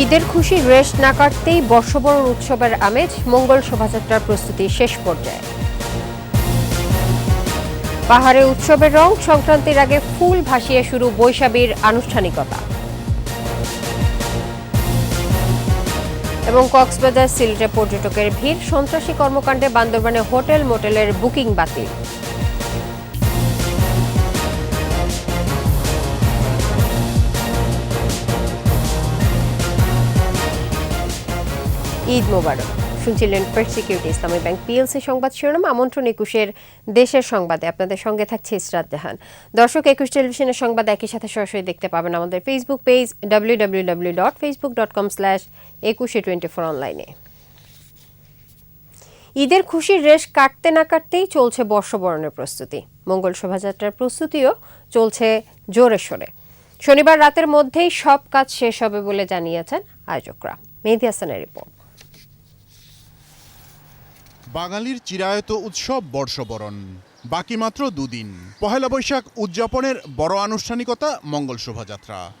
ঈদের খুশি রেস্ট না কাটতেই বর্ষবরণ উৎসবের আমেজ মঙ্গল শোভাযাত্রার প্রস্তুতি শেষ পর্যায়ে। পাহাড়ে উৎসবের রং সংক্রান্তির আগে ফুল ভাসিয়ে শুরু বৈশাখীর আনুষ্ঠানিকতা। এবং কক্সবাজার সিলেটে পর্যটকের ভিড়, সন্ত্রাসী কর্মকাণ্ডে বান্দরবানে হোটেল মোটেলের বুকিং বাতিল। ঈদ মোবারক। শুনছিলেন First Security Islami Bank PLC সংবাদ শিরোনাম, আমন্ত্রণ একুশের দেশের সংবাদে। আপনাদের সঙ্গে থাকছে ইসরাত জাহান। দর্শক, একুশ টেলিভিশনের সংবাদ একই সাথে সরাসরি দেখতে পাবেন আমাদের Facebook page W W W dot Facebook dot com slash Ekushey twenty four অনলাইনে ঈদের খুশির রেশ কাটতে না কাটতেই চলছে বর্ষবরণের প্রস্তুতি। মঙ্গল শোভাযাত্রার প্রস্তুতিও চলছে জোরে সোরে। শনিবার রাতের মধ্যেই সব কাজ শেষ হবে বলে জানিয়েছেন আয়োজকরা। মেহেদি হাসানের রিপোর্ট। বাঙালির চিরায়ত উৎসব বর্ষবরণ। বাকি মাত্র দুদিন। পহেলা বৈশাখ উদযাপনের বড় আনুষ্ঠানিকতা মঙ্গল শোভাযাত্রা।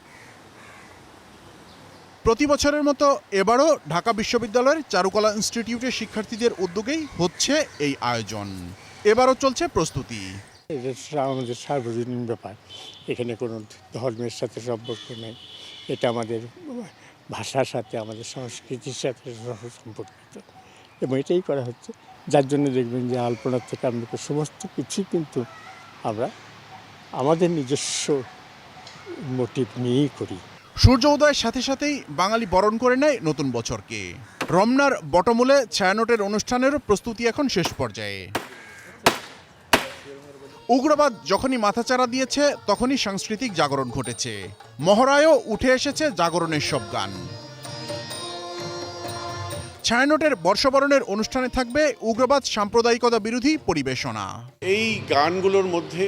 প্রতি বছরের মতো এবারও ঢাকা বিশ্ববিদ্যালয়ের চারুকলা ইনস্টিটিউটের শিক্ষার্থীদের উদ্যোগেই হচ্ছে এই আয়োজন। এবারও চলছে প্রস্তুতি। আমাদের সার্বজনীন ব্যাপার। এখানে কোনো ধর্মের সাথে সম্পর্ক নেই। এটা আমাদের ভাষার সাথে, আমাদের সংস্কৃতির সাথে সম্পর্কিত এবং এটাই করা হচ্ছে। যার জন্য দেখবেন যে আলপনা থেকে আরম্ভ করে সমস্ত কিছুই কিন্তু আমরা আমাদের নিজস্ব মোটিভ নিয়েই করি। সূর্য উদয়ের সাথে সাথেই বাঙালি বরণ করে নেয় নতুন বছরকে। রমনার বটমূলে ছায়ানটের অনুষ্ঠানেরও প্রস্তুতি এখন শেষ পর্যায়ে। উগ্রবাদ যখনই মাথাচাড়া দিয়েছে, তখনই সাংস্কৃতিক জাগরণ ঘটেছে। মহড়ায়ও উঠে এসেছে জাগরণের সব গান। ছায়ানটের বর্ষবরণের অনুষ্ঠানে থাকবে উগ্রবাদ সাম্প্রদায়িকতা বিরোধী পরিবেশনা। এই গানগুলোর মধ্যে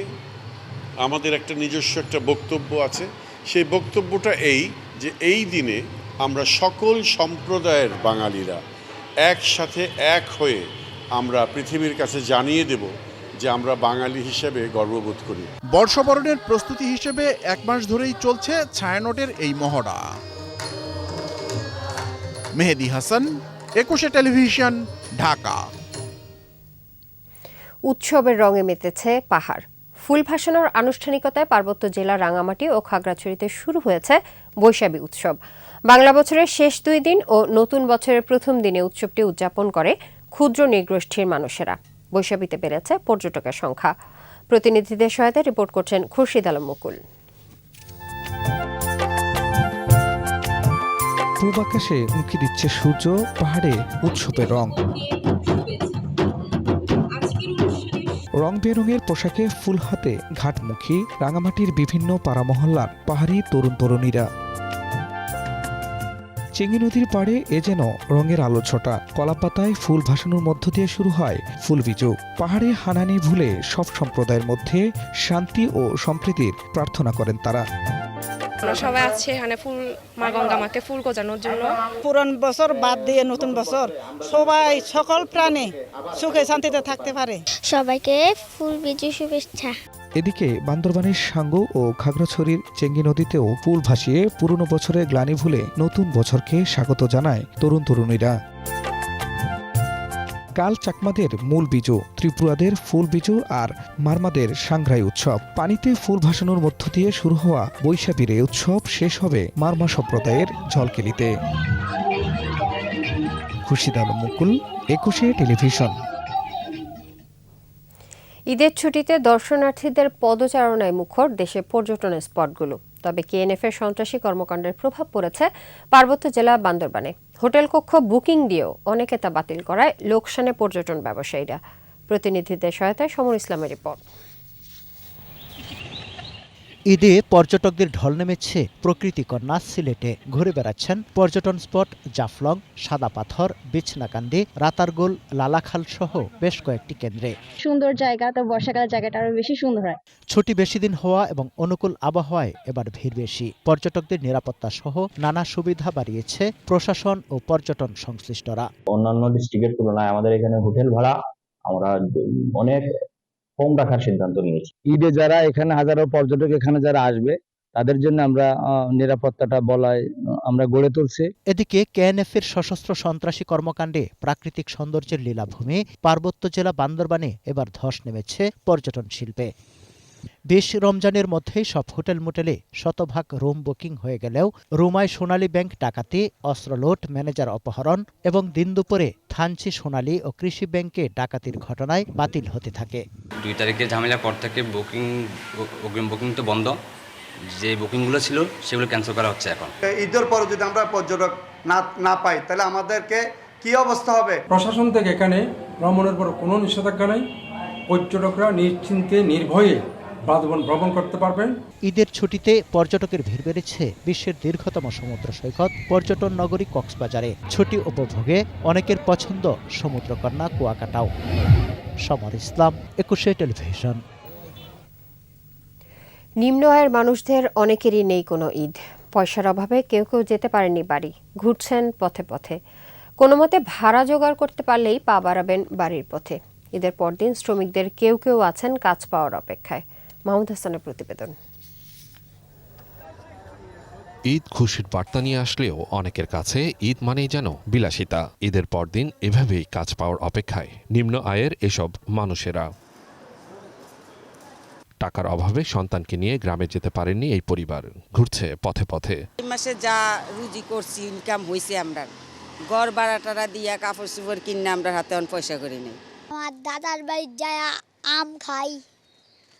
আমাদের একটা নিজস্ব একটা বক্তব্য আছে। সেই বক্তব্যটা এই যে এই দিনে আমরা সকল সম্প্রদায়ের বাঙালিরা একসাথে এক হয়ে আমরা পৃথিবীর কাছে জানিয়ে দেব যে আমরা বাঙালি হিসেবে গর্ববোধ করি। বর্ষবরণের প্রস্তুতি হিসেবে এক মাস ধরেই চলছে ছায়ানটের এই মহড়া। মেহেদি হাসান একুশে টেলিভিশন, ঢাকা। উৎসবের রঙে মেতেছে পাহাড়। ফুল ভাসানোর আনুষ্ঠানিকতায় পার্বত্য জেলা রাঙামাটি ও খাগড়াছড়িতে শুরু হয়েছে বৈশাখী উৎসব। বাংলা বছরের শেষ দুই দিন ও নতুন বছরের প্রথম দিনে উৎসবটি উদযাপন করে ক্ষুদ্র নৃগোষ্ঠীর মানুষেরা। বৈশাখীতে বেড়েছে পর্যটকের সংখ্যা। প্রতিনিধিদের সহায়তায় রিপোর্ট করছেন খুরশিদ আলম মুকুল। পূব আকাশে উঁকি দিচ্ছে সূর্য, পাহাড়ে উৎসবের রং। রং বেরঙের পোশাকে ফুল হাতে ঘাটমুখী, রাঙামাটির বিভিন্ন পাড়া মহল্লার পাহাড়ি তরুণ তরুণীরা। চেঙ্গি নদীর পাড়ে এ যেন রঙের আলো ছটা। কলাপাতায় ফুল ভাসানোর মধ্য দিয়ে শুরু হয় ফুল বিজু পাহাড়ে হানানি ভুলে সব সম্প্রদায়ের মধ্যে শান্তি ও সম্প্রীতির প্রার্থনা করেন তারা। আমরা সবাই আছে এখানে ফুল মা গঙ্গা মাকে ফুল গোজানোর জন্য। পুরন বছর বাদ দিয়ে নতুন বছর। সবাই সকল প্রাণী সুখে শান্তিতে থাকতে পারে। সবাইকে ফুল বিজয় শুভেচ্ছা। এদিকে বান্দরবানের সাঙ্গু ও খাগড়াছড়ির চেঙ্গি নদীতেও ফুল ভাসিয়ে পুরনো বছরের গ্লানি ভুলে নতুন বছরকে স্বাগত জানায় তরুণ তরুণীরা। কাল চাকমাদের মূল বিজু, ত্রিপুরাদের ফুল বিজু আর মারমাদের সাংঘ্রাই উৎসব। পানিতে ফুল ভাসানোর মধ্য দিয়ে শুরু হওয়া বৈশাখীর এই উৎসব শেষ হবে মারমা সম্প্রদায়ের ঝলকেলিতে। খুশিদ আলম মুকুল, একুশে টেলিভিশন। ঈদের ছুটিতে দর্শনার্থীদের পদচারণায় মুখর দেশে পর্যটনের স্পটগুলো। তবে কেএনএফের সন্ত্রাসী কর্মকাণ্ডের প্রভাব পড়েছে পার্বত্য জেলা বান্দরবানে। হোটেল কক্ষ বুকিং দিয়েও অনেকে তা বাতিল করায় লোকসানে পর্যটন ব্যবসায়ীরা। প্রতিনিধিদের সহায়তায় সমর ইসলামের রিপোর্ট। ঈদে পর্যটকদের ঢল নেমেছে। প্রকৃতিকন্যা সিলেটে ঘুরে বেড়াচ্ছেন পর্যটন স্পট জাফলং সাদা পাথর বিছনাকান্দি রাতারগোল লালাখাল সহ বেশ কয়েকটি কেন্দ্রে। সুন্দর জায়গা তো বর্ষাকালের জায়গাটা আরও বেশি সুন্দর হয়। ছুটি বেশি দিন হওয়া এবং অনুকূল আবহাওয়ায় এবার ভিড় বেশি। পর্যটকদের নিরাপত্তা সহ নানা সুবিধা বাড়িয়েছে প্রশাসন ও পর্যটন সংশ্লিষ্টরা। অন্যান্য ডিস্ট্রিক্টের তুলনায় আমাদের এখানে হোটেল ভাড়া আমরা অনেক কম রাখার সিদ্ধান্ত নিয়েছি। ঈদে যারা এখানে হাজারো পর্যটক এখানে যারা আসবে, তাদের জন্য আমরা নিরাপত্তাটা বলায় আমরা গড়ে তুলছি। এদিকে কেএনএফ এর সশস্ত্র সন্ত্রাসী কর্মকাণ্ডে প্রাকৃতিক সৌন্দর্যের লীলাভূমি পার্বত্য জেলা বান্দরবানে এবার ধস নেমেছে পর্যটন শিল্পে। বিশ রমজানের মধ্যেই সব হোটেল মোটেলে শতভাগ রুম বুকিং হয়ে গেলেও রুমায় সোনালী ব্যাংক ডাকাতি অস্ত্রলোট ম্যানেজার অপহরণ এবং দিন দুপুরে থানচি সোনালী ও কৃষি ব্যাংকে ডাকাতির ঘটনায় বাতিল হতে থাকে। দুই তারিখের ঝামেলার পর থেকে বুকিং অগ্রিম বুকিং তো বন্ধ। যে বুকিংগুলো ছিল সেগুলো ক্যান্সেল করা হচ্ছে এখন। ঈদের পরে যদি আমরা পর্যটক না না পাই তাহলে আমাদেরকে কি অবস্থা হবে? প্রশাসন থেকে এখানে ভ্রমণের পর কোনো নিষেধাজ্ঞা নেই। পর্যটকরা নিশ্চিন্তে নির্ভয়ে বাঁধবন ভ্রমণ করতে পারবেন ঈদের ছুটিতে পর্যটকের ভিড় বেড়েছে বিশ্বের দীর্ঘতম সমুদ্র সৈকত পর্যটন নগরী কক্সবাজারে। ছুটি উপভোগে অনেকের পছন্দ সমুদ্রকন্যা কুয়াকাটাও। সমর ইসলাম একুশে টেলিভিশন। নিম্ন আয়ের মানুষদের অনেকেরই নেই কোনো ঈদ। পয়সার অভাবে কেউ কেউ যেতে পারেনি বাড়ি ঘুরছেন পথে পথে। কোনো মতে ভাড়া জোগাড় করতে পারলেই পা বাড়াবেন বাড়ির পথে। ঈদের পরদিন শ্রমিকদের কেউ কেউ আছেন কাজ পাওয়ার অপেক্ষায়। মাহমুদ হাসানের প্রতিবেদন। ঈদ খুশির বার্তা নিয়ে আসলেও অনেকের কাছে ঈদ মানেই যেন বিলাসিতা। ঈদের পরদিন এভাবেই কাজ পাওয়ার অপেক্ষায় নিম্ন আয়ের এসব মানুষেরা। টাকার অভাবে সন্তানকে নিয়ে গ্রামে যেতে পারেননি এই পরিবার। ঘুরছে পথে পথে। এই মাসে যা রুজি করছি ইনকাম হয়েছে আমরা। ঘর ভাড়া টাড়া দিয়া কাপড় চোপড় কিনে আমরা হাতে অন পয়সা করি নেই। আমার দাদার বাড়ি যায় আম খাই।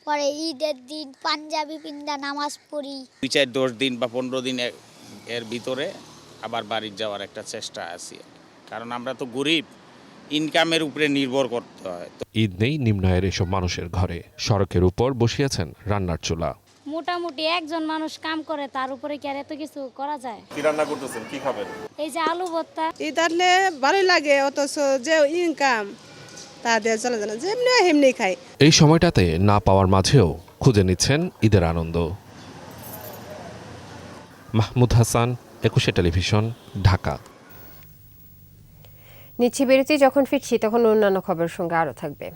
পরে ঈদের দিন পাঞ্জাবি পিন্দা নামাজ পড়ি। দুই চার দশ দিন বা পনেরো দিন এর ভিতরে আবার বাড়ি যাওয়ার একটা চেষ্টা আছে। কারণ আমরা তো গরিব ইনকামের উপরে নির্ভর করতে হয়। ঈদ নেই নিম্ন আয়ের এসব মানুষের ঘরে। সড়কের উপর বসিয়েছেন রান্নার চুলা। মোটামুটি একজন মানুষ কাম করে তার উপরে কি আর এত কিছু করা যায়? কি রান্না করতেছেন? কি খাবেন? এই যে আলু ভর্তা। ঈদ আসলে ভালোই লাগে অথচ যে ইনকাম তা দিয়ে চলে যায় না। যেমনি হেমনি খাই। এই সময়টাতে না পাওয়ার মাঝেও খুঁজে নিচ্ছেন ঈদের আনন্দ। মাহমুদ হাসান একুশে টেলিভিশন ঢাকা। নিচ্ছি বিরতি যখন ফিরছি তখন অন্যান্য খবরের সঙ্গে আরও থাকবে।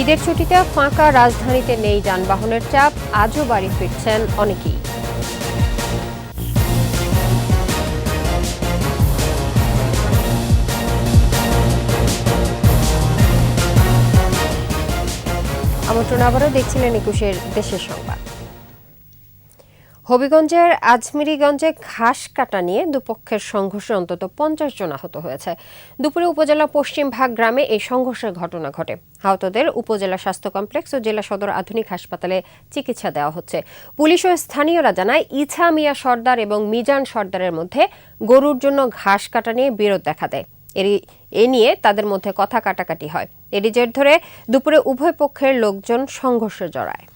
ঈদের ছুটিতে ফাঁকা রাজধানীতে নেই যানবাহনের চাপ আজও বাড়ি ফিরছেন অনেকেই। আমন্ত্রণ আবারও দেখছিলেন একুশের দেশের সংবাদ। হবিগঞ্জের আজমিরিগঞ্জে ঘাস কাটা নিয়ে দুপক্ষের সংঘর্ষে অন্তত পঞ্চাশ জন আহত হয়েছে। দুপুরে উপজেলা পশ্চিম ভাগ গ্রামে এই সংঘর্ষের ঘটনা ঘটে। আহতদের উপজেলা স্বাস্থ্য কমপ্লেক্স ও জেলা সদর আধুনিক হাসপাতালে চিকিৎসা দেওয়া হচ্ছে। পুলিশ ও স্থানীয়রা জানায়, ইছা মিয়া সর্দার এবং মিজান সর্দারের মধ্যে গরুর জন্য ঘাস কাটা নিয়ে বিরোধ দেখা দেয়। এরই এ নিয়ে তাদের মধ্যে কথা কাটাকাটি হয়। এরই জের ধরে দুপুরে উভয় পক্ষের লোকজন সংঘর্ষে জড়ায়।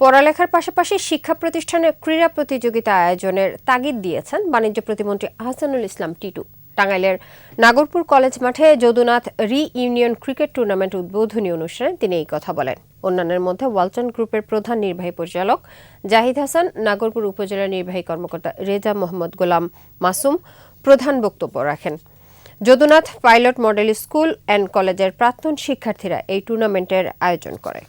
পড়ালেখার পাশাপাশি শিক্ষা প্রতিষ্ঠানে ক্রীড়া প্রতিযোগিতা আয়োজনের তাগিদ দিয়েছেন বাণিজ্য প্রতিমন্ত্রী আহসানুল ইসলাম টিটু। টাঙ্গাইলের নাগরপুর কলেজ মাঠে যদুনাথ রি ইউনিয়ন ক্রিকেট টুর্নামেন্ট উদ্বোধনী অনুষ্ঠানে তিনি এই কথা বলেন। অন্যান্যের মধ্যে ওয়ালটন গ্রুপের প্রধান নির্বাহী পরিচালক জাহিদ হাসান, নাগরপুর উপজেলা নির্বাহী কর্মকর্তা রেজা মোহাম্মদ গোলাম মাসুম প্রধান বক্তব্য রাখেন। Jadunath pilot model school and কলেজের প্রাক্তন শিক্ষার্থীরা এই টুর্নামেন্টের আয়োজন করে।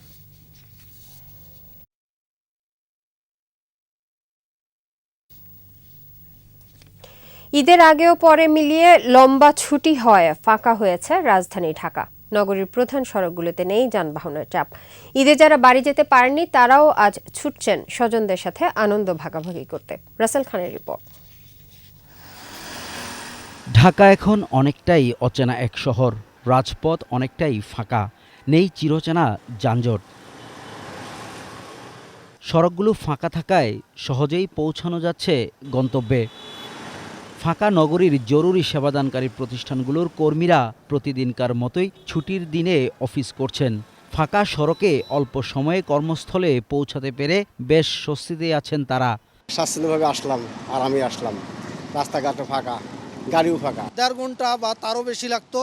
ঈদের আগেও পরে মিলিয়ে লম্বা ছুটি হয়, ফাঁকা হয়েছে রাজধানী ঢাকা। নগরীর প্রধান সড়কগুলোতে নেই যানবাহনের চাপ। ঈদে যারা বাড়ি যেতে পারেননি, তারাও আজ ছুটছেন স্বজনদের সাথে আনন্দ ভাগাভাগি করতে। রাসেল খানের রিপোর্ট। ঢাকা এখন অনেকটাই অচেনা এক শহর। রাজপথ অনেকটাই ফাঁকা। নেই চিরচেনা যানজট। সড়কগুলো ফাঁকা থাকায় সহজেই পৌঁছানো যাচ্ছে গন্তব্যে। ফাঁকা নগরীর জরুরি সেবাদানকারী প্রতিষ্ঠানগুলোর কর্মীরা প্রতিদিনকার মতোই ছুটির দিনে অফিস করছেন। ফাঁকা সড়কে অল্প সময়ে কর্মস্থলে পৌঁছাতে পেরে বেশ স্বস্তিতে আছেন তারা। স্বাচ্ছন্দ্যভাবে আসলাম আর আমি আসলাম। রাস্তাঘাটও ফাঁকা গাড়িও ফাঁকা। দেড় ঘণ্টা বা তারও বেশি লাগতো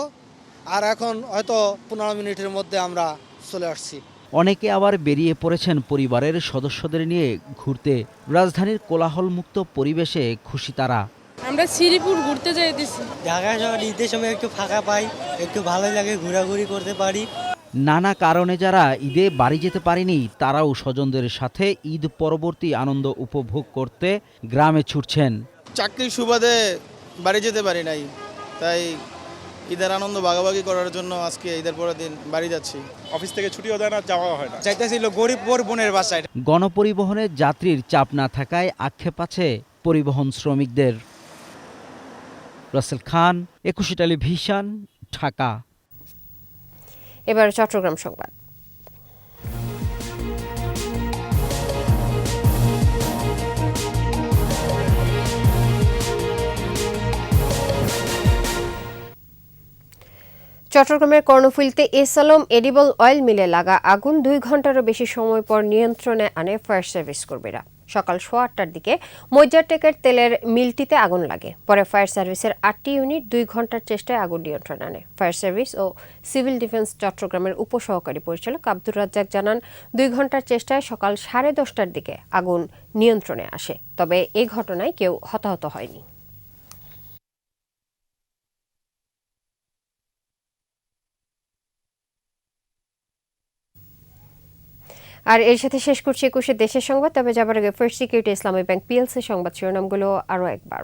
আর এখন হয়তো পনেরো মিনিটের মধ্যে আমরা চলে আসছি। অনেকে আবার বেরিয়ে পড়েছেন পরিবারের সদস্যদের নিয়ে ঘুরতে। রাজধানীর কোলাহলমুক্ত পরিবেশে খুশি তারা। আমরা শ্রীপুর ঘুরতে যাইতেছি। ঢাকা শহর ঈদের সময় একটু ফাঁকা পাই একটু ভালো লাগে ঘোরাঘুরি করতে পারি। নানা কারণে যারা ঈদে বাড়ি যেতে পারেনি তারাও স্বজনদের সাথে ঈদ পরবর্তী আনন্দ উপভোগ করতে গ্রামে ছুটছেন। চাকরির সুবাদে বাড়ি যেতে পারি নাই তাই ঈদের আনন্দ ভাগাভাগি করার জন্য আজকে ঈদের পরের দিন বাড়ি যাচ্ছি। অফিস থেকে ছুটিও দেয় না যাওয়া হয় না। চাইতেছিল গরিব বোনের বাসায়। গণপরিবহনে যাত্রীর চাপ না থাকায় আক্ষেপ আছে পরিবহন শ্রমিকদের। রাসেল খান একুশে টেলিভিশন ঢাকা। এবার চট্টগ্রাম সংবাদ। চট্টগ্রামের কর্ণফুলিতে এসালম এডিবল অয়েল মিলে লাগা আগুন দুই ঘন্টারও বেশি সময় পর নিয়ন্ত্রণে আনে ফায়ার সার্ভিস কর্মীরা। সকাল সোয়া আটটার দিকে মজ্জারটেকের তেলের মিলটিতে আগুন লাগে। পরে ফায়ার সার্ভিসের আটটি ইউনিট দুই ঘণ্টার চেষ্টায় আগুন নিয়ন্ত্রণে আনে। ফায়ার সার্ভিস ও সিভিল ডিফেন্স চট্টগ্রামের উপসহকারী পরিচালক আব্দুর রাজ্জাক জানান, দুই ঘণ্টার চেষ্টায় সকাল সাড়ে দশটার দিকে আগুন নিয়ন্ত্রণে আসে। তবে এ ঘটনায় কেউ হতাহত হয়নি। আর এর সাথে শেষ করছি একুশে দেশের সংবাদ, তবে যাবার আগে First Security Islami Bank PLC সংবাদ শিরোনামগুলো আরও একবার।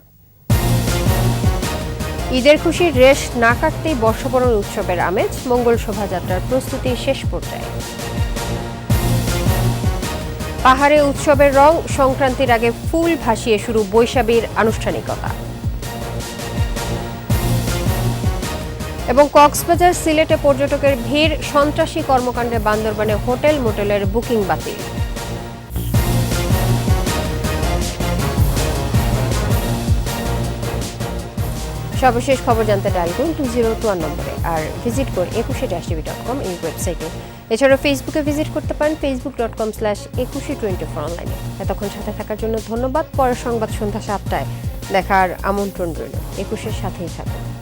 ঈদের খুশির রেশ না কাটতেই বর্ষবরণ উৎসবের আমেজ, মঙ্গল শোভাযাত্রার প্রস্তুতি শেষ পর্যায়ে। পাহাড়ে উৎসবের রং, সংক্রান্তির আগে ফুল ভাসিয়ে শুরু বৈশাখীর আনুষ্ঠানিকতা। এবং কক্সবাজার সিলেটে পর্যটকের ভিড়, সন্ত্রাসী কর্মকাণ্ডে বান্দরবানে হোটেল, মোটেলের বুকিং বাতিল। সর্বশেষ খবর জানতে ডায়াল করুন টু জিরো টু নম্বরে আর ভিজিট করুন একুশে ড্যাশ টিভি ডট কম এই ওয়েবসাইটে। এছাড়াও ফেসবুকে ভিজিট করতে পারেন Facebook dot com slash Ekushey twenty four অনলাইনে। এতক্ষণ সাথে থাকার জন্য ধন্যবাদ। পরের সংবাদ সন্ধ্যা সাতটায় দেখার আমন্ত্রণ রইল। একুশের সাথেই থাকুন।